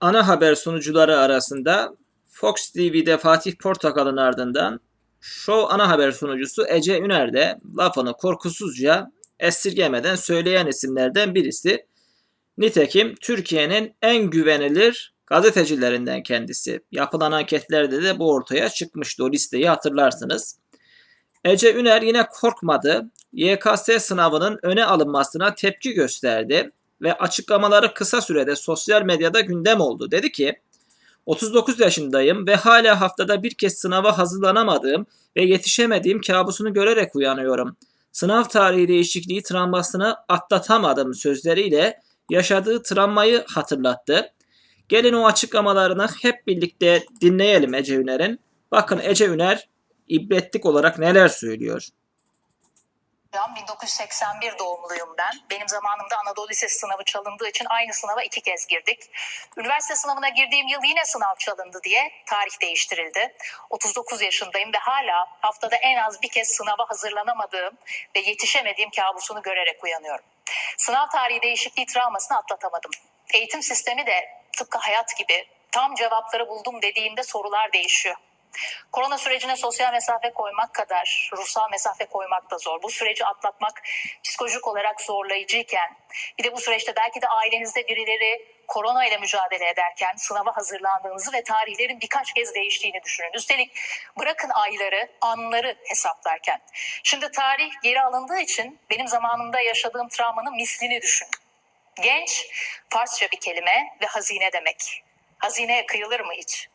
ana haber sunucuları arasında Fox TV'de Fatih Portakal'ın ardından Show ana haber sunucusu Ece Üner de lafını korkusuzca esirgemeden söyleyen isimlerden birisi. Nitekim Türkiye'nin en güvenilir gazetecilerinden kendisi. Yapılan anketlerde de bu ortaya çıkmıştı. O listeyi hatırlarsınız. Ece Üner yine korkmadı. YKS sınavının öne alınmasına tepki gösterdi ve açıklamaları kısa sürede sosyal medyada gündem oldu. Dedi ki 39 yaşındayım ve hala haftada bir kez sınava hazırlanamadığım ve yetişemediğim kabusunu görerek uyanıyorum. Sınav tarihi değişikliği travmasını atlatamadım sözleriyle yaşadığı travmayı hatırlattı. Gelin o açıklamalarını hep birlikte dinleyelim Ece Üner'in. Bakın Ece Üner ibretlik olarak neler söylüyor. Hocam 1981 doğumluyum ben. Benim zamanımda Anadolu Lisesi sınavı çalındığı için aynı sınava iki kez girdik. Üniversite sınavına girdiğim yıl yine sınav çalındı diye tarih değiştirildi. 39 yaşındayım ve hala haftada en az bir kez sınava hazırlanamadığım ve yetişemediğim kabusunu görerek uyanıyorum. Sınav tarihi değişikliği travmasını atlatamadım. Eğitim sistemi de tıpkı hayat gibi tam cevapları buldum dediğimde sorular değişiyor. Korona sürecine sosyal mesafe koymak kadar ruhsal mesafe koymak da zor. Bu süreci atlatmak psikolojik olarak zorlayıcıyken bir de bu süreçte belki de ailenizde birileri korona ile mücadele ederken sınava hazırlandığınızı ve tarihlerin birkaç kez değiştiğini düşünün. Üstelik bırakın ayları, anları hesaplarken. Şimdi tarih geri alındığı için benim zamanımda yaşadığım travmanın mislini düşün. Genç, Farsça bir kelime ve hazine demek. Hazineye kıyılır mı hiç?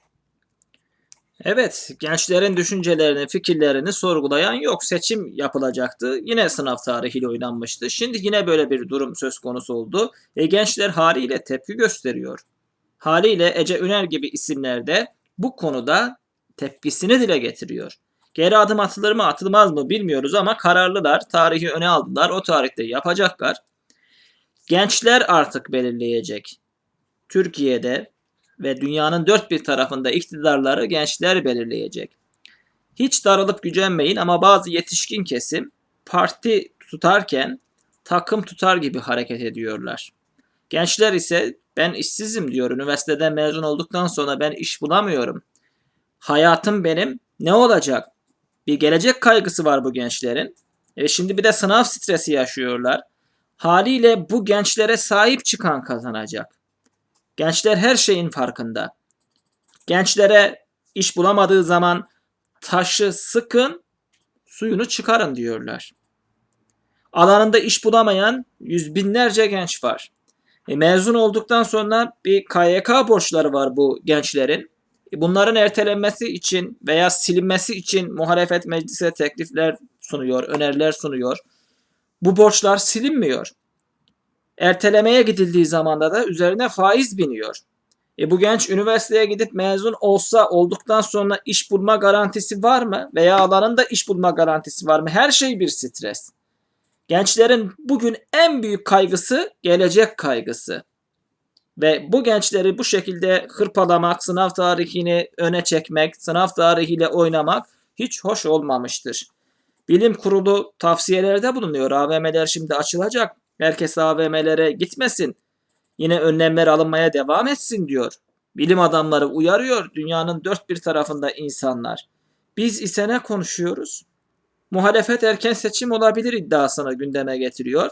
Evet, gençlerin düşüncelerini, fikirlerini sorgulayan yok. Seçim yapılacaktı. Yine sınav tarihiyle oynanmıştı. Şimdi yine böyle bir durum söz konusu oldu. E, gençler haliyle tepki gösteriyor. Haliyle Ece Üner gibi isimler de bu konuda tepkisini dile getiriyor. Geri adım atılır mı atılmaz mı bilmiyoruz ama kararlılar. Tarihi öne aldılar. O tarihte yapacaklar. Gençler artık belirleyecek. Türkiye'de ve dünyanın dört bir tarafında iktidarları gençler belirleyecek. Hiç darılıp gücenmeyin ama bazı yetişkin kesim parti tutarken takım tutar gibi hareket ediyorlar. Gençler ise ben işsizim diyor. Üniversiteden mezun olduktan sonra ben iş bulamıyorum. Hayatım benim ne olacak? Bir gelecek kaygısı var bu gençlerin. E şimdi bir de sınav stresi yaşıyorlar. Haliyle bu gençlere sahip çıkan kazanacak. Gençler her şeyin farkında. Gençlere iş bulamadığı zaman taşı sıkın, suyunu çıkarın diyorlar. Alanında iş bulamayan yüz binlerce genç var. E, mezun olduktan sonra bir KYK borçları var bu gençlerin. E, bunların ertelenmesi için veya silinmesi için muhalefet meclise teklifler sunuyor, öneriler sunuyor. Bu borçlar silinmiyor. Ertelemeye gidildiği zamanda da üzerine faiz biniyor. E bu genç üniversiteye gidip mezun olsa olduktan sonra iş bulma garantisi var mı? Veya alanında iş bulma garantisi var mı? Her şey bir stres. Gençlerin bugün en büyük kaygısı gelecek kaygısı. Ve bu gençleri bu şekilde hırpalamak, sınav tarihini öne çekmek, sınav tarihiyle oynamak hiç hoş olmamıştır. Bilim kurulu tavsiyelerde bulunuyor. AVM'ler şimdi açılacak. Herkes AVM'lere gitmesin. Yine önlemler alınmaya devam etsin diyor. Bilim adamları uyarıyor dünyanın dört bir tarafında insanlar. Biz ise ne konuşuyoruz? Muhalefet erken seçim olabilir iddiasını gündeme getiriyor.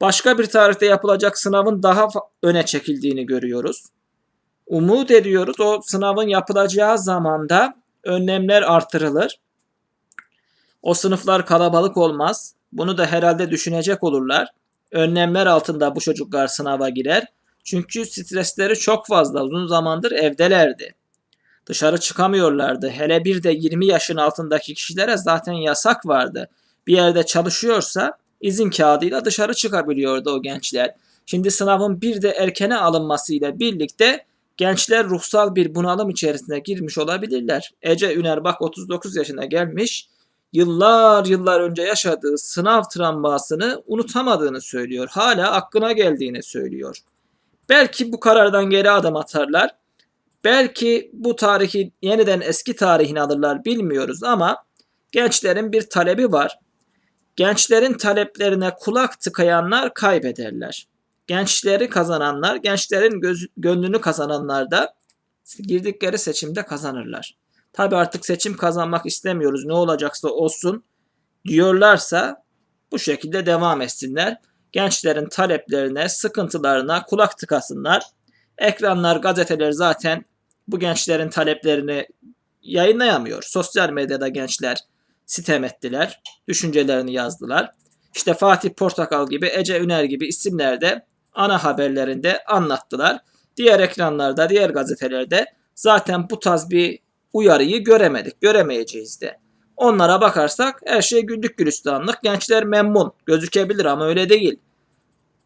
Başka bir tarihte yapılacak sınavın daha öne çekildiğini görüyoruz. Umut ediyoruz o sınavın yapılacağı zamanda önlemler artırılır. O sınıflar kalabalık olmaz. Bunu da herhalde düşünecek olurlar önlemler altında bu çocuklar sınava girer. Çünkü stresleri çok fazla uzun zamandır evdelerdi. Dışarı çıkamıyorlardı. Hele bir de 20 yaşın altındaki kişilere zaten yasak vardı. Bir yerde çalışıyorsa izin kağıdıyla dışarı çıkabiliyordu o gençler. Şimdi sınavın bir de erkene alınmasıyla birlikte gençler ruhsal bir bunalım içerisine girmiş olabilirler. Ece Üner bak 39 yaşına gelmiş yıllar yıllar önce yaşadığı sınav travmasını unutamadığını söylüyor. Hala aklına geldiğini söylüyor. Belki bu karardan geri adım atarlar. Belki bu tarihi yeniden eski tarihini alırlar bilmiyoruz ama gençlerin bir talebi var. Gençlerin taleplerine kulak tıkayanlar kaybederler. gençleri kazananlar, gençlerin göz, gönlünü kazananlar da girdikleri seçimde kazanırlar. Tabi artık seçim kazanmak istemiyoruz ne olacaksa olsun diyorlarsa bu şekilde devam etsinler. Gençlerin taleplerine, sıkıntılarına kulak tıkasınlar. Ekranlar, gazeteler zaten bu gençlerin taleplerini yayınlayamıyor. Sosyal medyada gençler sitem ettiler, düşüncelerini yazdılar. İşte Fatih Portakal gibi, Ece Üner gibi isimler de ana haberlerinde anlattılar. Diğer ekranlarda, diğer gazetelerde zaten bu tarz bir uyarıyı göremedik, göremeyeceğiz de. Onlara bakarsak her şey güllük gülistanlık. Gençler memnun gözükebilir ama öyle değil.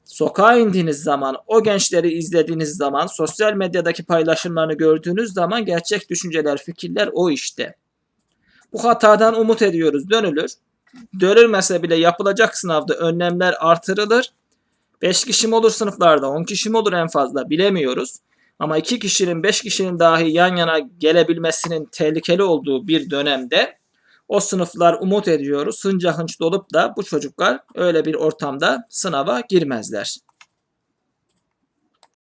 Sokağa indiğiniz zaman, o gençleri izlediğiniz zaman, sosyal medyadaki paylaşımlarını gördüğünüz zaman gerçek düşünceler, fikirler o işte. Bu hatadan umut ediyoruz dönülür. Dönülmese bile yapılacak sınavda önlemler artırılır. 5 kişi mi olur sınıflarda, 10 kişi mi olur en fazla bilemiyoruz. Ama 2 kişinin, 5 kişinin dahi yan yana gelebilmesinin tehlikeli olduğu bir dönemde o sınıflar umut ediyoruz hınca hınç dolup da bu çocuklar öyle bir ortamda sınava girmezler.